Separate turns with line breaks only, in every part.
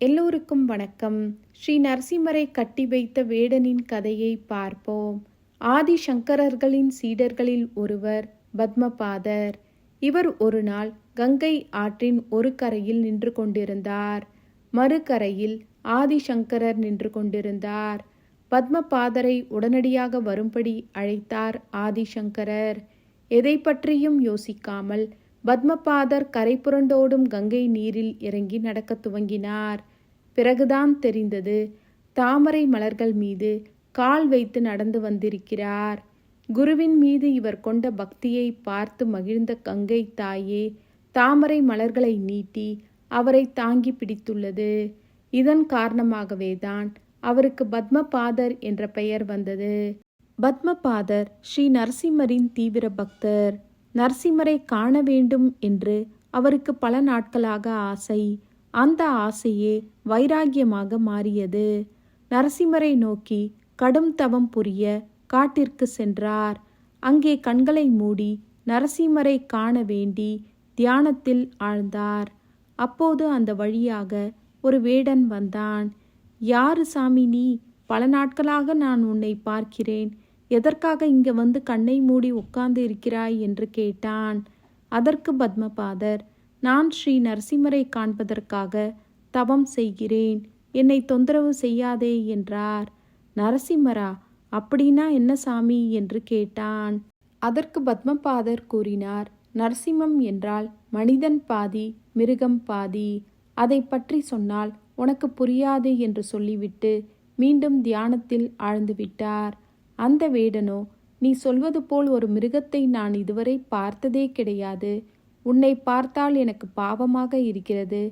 எல்லோருக்கும் வணக்கம். ஸ்ரீ நரசிம்மரை கட்டி வைத்த வேடனின் கதையை பார்ப்போம். ஆதி சங்கரர்களின் சீடர்களில் ஒருவர் பத்மபாதர். இவர் ஒரு நாள் கங்கை ஆற்றின் ஒரு கரையில் நின்று கொண்டிருந்தார். மறுகரையில் ஆதிசங்கரர் நின்று கொண்டிருந்தார். பத்மபாதரை உடனடியாக வரும்படி அழைத்தார் ஆதிசங்கரர். எதை பற்றியும் யோசிக்காமல் பத்மபாதர் கரை புரண்டோடும் கங்கை நீரில் இறங்கி நடக்கத் துவங்கினார். பிறகுதான் தெரிந்தது. தாமரை மலர்கள் மீது கால் வைத்து நடந்து வந்திருக்கிறார். குருவின் மீது இவர் கொண்ட பக்தியை பார்த்து மகிழ்ந்த கங்கை தாயே தாமரை மலர்களை நீட்டி அவரை தாங்கி பிடித்துள்ளது. இதன் காரணமாகவேதான் அவருக்கு பத்மபாதர் என்ற பெயர் வந்தது. பத்மபாதர் ஸ்ரீ நரசிம்மரின் தீவிர பக்தர். நரசிம்மரை காண வேண்டும் என்று அவருக்கு பல நாட்களாக ஆசை. அந்த ஆசையே வைராகியமாக மாறியது. நரசிம்மரை நோக்கி கடும் தவம் புரிய காட்டிற்கு சென்றார். அங்கே கண்களை மூடி நரசிம்மரை காண வேண்டி தியானத்தில் ஆழ்ந்தார். அப்போது அந்த வழியாக ஒரு வேடன் வந்தான். யாரு சாமி நீ? பல நாட்களாக நான் உன்னை பார்க்கிறேன். எதற்காக இங்கே வந்து கண்ணை மூடி உட்கார்ந்து இருக்கிறாய்? என்று கேட்டான். அதற்கு பத்மபாதர் நான் ஸ்ரீ நரசிம்மரை காண்பதற்காக தவம் செய்கிறேன். என்னை தொந்தரவு செய்யாதே என்றார். நரசிம்மரா அப்படின்னா என்ன சாமி? என்று கேட்டான். அதற்கு பத்மபாதர் கூறினார் நரசிம்மம் என்றால் மனிதன் பாதி மிருகம் பாதி. அதை பற்றி சொன்னால் உனக்கு புரியாது என்று சொல்லிவிட்டு மீண்டும் தியானத்தில் ஆழ்ந்து விட்டார். அந்த வேடனோ நீ சொல்வது போல் ஒரு மிருகத்தை நான் இதுவரை பார்த்ததே கிடையாது. உன்னை பார்த்தால் எனக்கு பாவமாக இருக்கிறது.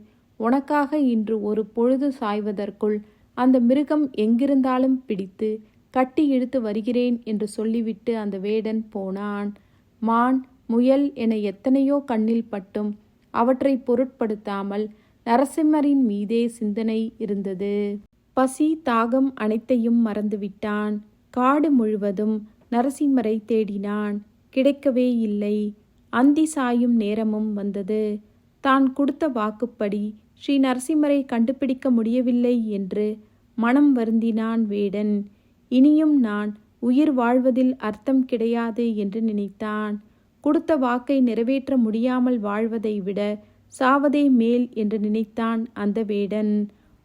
உனக்காக இன்று ஒரு பொழுது சாய்வதற்குள் அந்த மிருகம் எங்கிருந்தாலும் பிடித்து கட்டி இழுத்து வருகிறேன் என்று சொல்லிவிட்டு அந்த வேடன் போனான். மான் முயல் என எத்தனையோ கண்ணில் பட்டும் அவற்றை பொருட்படுத்தாமல் நரசிம்மரின் மீதே சிந்தனை இருந்தது. பசி தாகம் அனைத்தையும் மறந்துவிட்டான். காடு முழுவதும் நரசிம்மரை தேடினான். கிடைக்கவே இல்லை. அந்தி சாயும் நேரமும் வந்தது. தான் கொடுத்த வாக்குப்படி ஸ்ரீ நரசிம்மரை கண்டுபிடிக்க முடியவில்லை என்று மனம் வருந்தினான் வேடன். இனியும் நான் உயிர் வாழ்வதில் அர்த்தம் கிடையாது என்று நினைத்தான். கொடுத்த வாக்கை நிறைவேற்ற முடியாமல் வாழ்வதை விட சாவதே மேல் என்று நினைத்தான் அந்த வேடன்.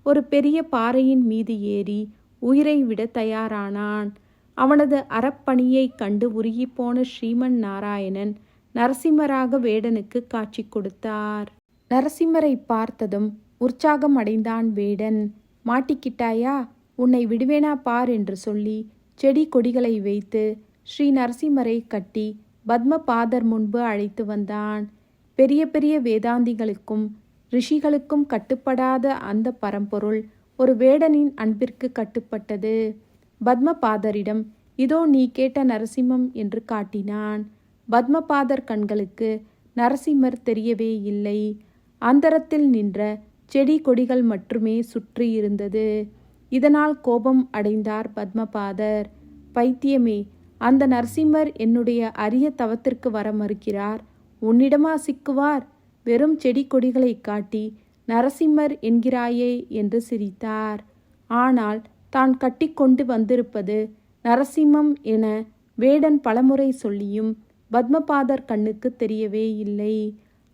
ஒரு பெரிய பாறையின் மீது ஏறி உயிரை விட தயாரானான். அவனது அறப்பணியை கண்டு உருகிப்போன ஸ்ரீமன் நாராயணன் நரசிம்மராக வேடனுக்கு காட்சி கொடுத்தார். நரசிம்மரை பார்த்ததும் உற்சாகம் அடைந்தான் வேடன். மாட்டிக்கிட்டாயா? உன்னை விடுவேனா பார் என்று சொல்லி செடி கொடிகளை வைத்து ஸ்ரீ நரசிம்மரை கட்டி பத்மபாதர் முன்பு அழைத்து வந்தான். பெரிய பெரிய வேதாந்திகளுக்கும் ரிஷிகளுக்கும் கட்டுப்படாத அந்த பரம்பொருள் ஒரு வேடனின் அன்பிற்கு கட்டுப்பட்டது. பத்மபாதரிடம் இதோ நீ கேட்ட நரசிம்மம் என்று காட்டினான். பத்மபாதர் கண்களுக்கு நரசிம்மர் தெரியவே இல்லை. அந்தரத்தில் நின்ற செடி கொடிகள் மட்டுமே சுற்றி இருந்தது. இதனால் கோபம் அடைந்தார் பத்மபாதர். பைத்தியமே அந்த நரசிம்மர் என்னுடைய அரிய தவத்திற்கு வர மறுக்கிறார். உன்னிடமா சிக்குவார்? வெறும் செடி கொடிகளை காட்டி நரசிம்மர் என்கிறாயே என்று சிரித்தார். ஆனால் தான் கட்டிக்கொண்டு வந்திருப்பது நரசிம்மம் என வேடன் பலமுறை சொல்லியும் பத்மபாதர் கண்ணுக்கு தெரியவே இல்லை.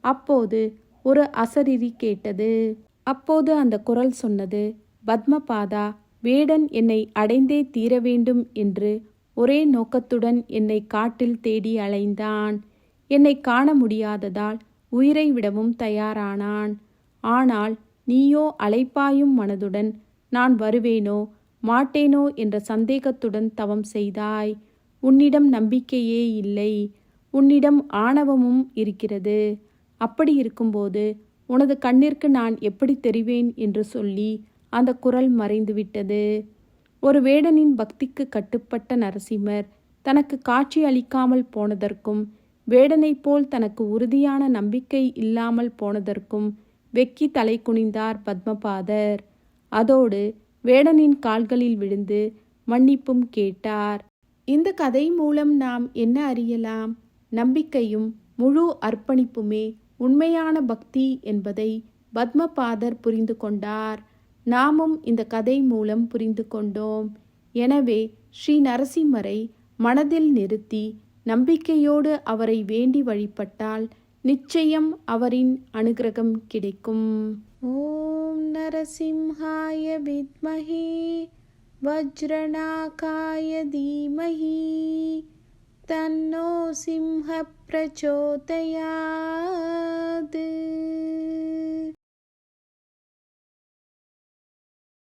அப்போது ஒரு அசரிரி கேட்டது. அப்போது அந்த குரல் சொன்னது பத்மபாதா வேடன் என்னை அடைந்தே தீர வேண்டும் என்று ஒரே நோக்கத்துடன் என்னை காட்டில் தேடி அலைந்தான். என்னை காண முடியாததால் உயிரை விடவும் தயாரானான். ஆனால் நீயோ அலைப்பாயும் மனதுடன் நான் வருவேனோ மாட்டேனோ என்ற சந்தேகத்துடன் தவம் செய்தாய். உன்னிடம் நம்பிக்கையே இல்லை. உன்னிடம் ஆணவமும் இருக்கிறது. அப்படி இருக்கும்போது உனது கண்ணிற்கு நான் எப்படி தெரிவேன் என்று சொல்லி அந்த குரல் மறைந்துவிட்டது. ஒரு வேடனின் பக்திக்கு கட்டுப்பட்ட நரசிம்மர் தனக்கு காட்சி அளிக்காமல் போனதற்கும் வேடனைப் போல் தனக்கு உறுதியான நம்பிக்கை இல்லாமல் போனதற்கும் வெக்கி தலை குனிந்தார் பத்மபாதர். அதோடு வேடனின் கால்களில் விழுந்து மன்னிப்பும் கேட்டார். இந்த கதை மூலம் நாம் என்ன அறியலாம்? நம்பிக்கையும் முழு அர்ப்பணிப்புமே உண்மையான பக்தி என்பதை பத்மபாதர் புரிந்து கொண்டார். நாமும் இந்த கதை மூலம் புரிந்து கொண்டோம். எனவே ஸ்ரீ நரசிம்மரை மனதில் நிறுத்தி நம்பிக்கையோடு அவரை வேண்டி வழிபட்டால் நிச்சயம் அவரின் அனுகிரகம் கிடைக்கும். ஓம் நரசிம்ஹாய வித்மஹே வஜ்ரநாகாய தீமஹி. तन्नो सिंहप्रचोदयात्।